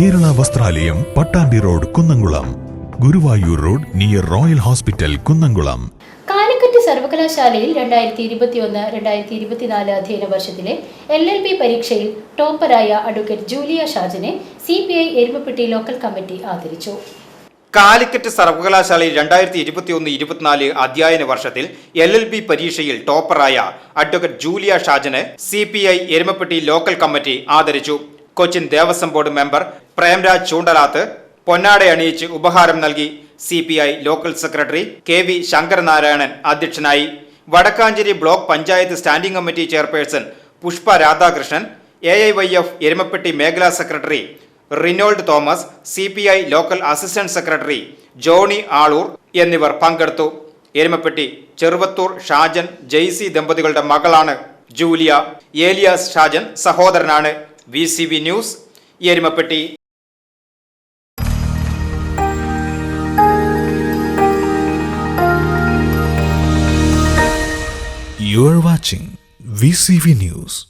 ദേവാലയം Pattambi road Kunnamkulam. Guruvayur road near royal hospital Kunnamkulam. Calicut സർവകലാശാലയിൽ രണ്ടായിരത്തി ഇരുപത്തിയൊന്ന് രണ്ടായിരത്തി ഇരുപത്തിനാല് അധ്യയന വർഷത്തിലെ എൽ എൽ ബി പരീക്ഷയിൽ ടോപ്പറായ advocate Julia ഷാജിനെ C P I Erumapetty local committee ആദരിച്ചു. കാലിക്കറ്റ് സർവകലാശാലയിൽ രണ്ടായിരത്തി ഇരുപത്തിയൊന്ന് ഇരുപത്തിനാല് അധ്യയന വർഷത്തിൽ എൽ എൽ ബി പരീക്ഷയിൽ ടോപ്പറായ advocate Julia Shajan C P I Erumapetty local committee ആദരിച്ചു. കൊച്ചിൻ ദേവസ്വം ബോർഡ് മെമ്പർ പ്രേംരാജ് ചൂണ്ടലാത്ത് പൊന്നാട അണിയിച്ച് ഉപഹാരം നൽകി C P I local secretary K V Sankaranarayanan അധ്യക്ഷനായി. Vadakkanchery block panchayat standing committee chairperson Pushpa Radhakrishnan A I Y F Erumapetty മേഖലാ secretary Rinold Thomas C P I local assistant secretary Johnny Aloor എന്നിവർ പങ്കെടുത്തു. എരുമപ്പെട്ടി ചെറുവത്തൂർ ഷാജൻ ജെയ്സി ദമ്പതികളുടെ മകളാണ് Julia. Elias Shajan സഹോദരനാണ്. V C V news Erumapetty You are watching VCV News.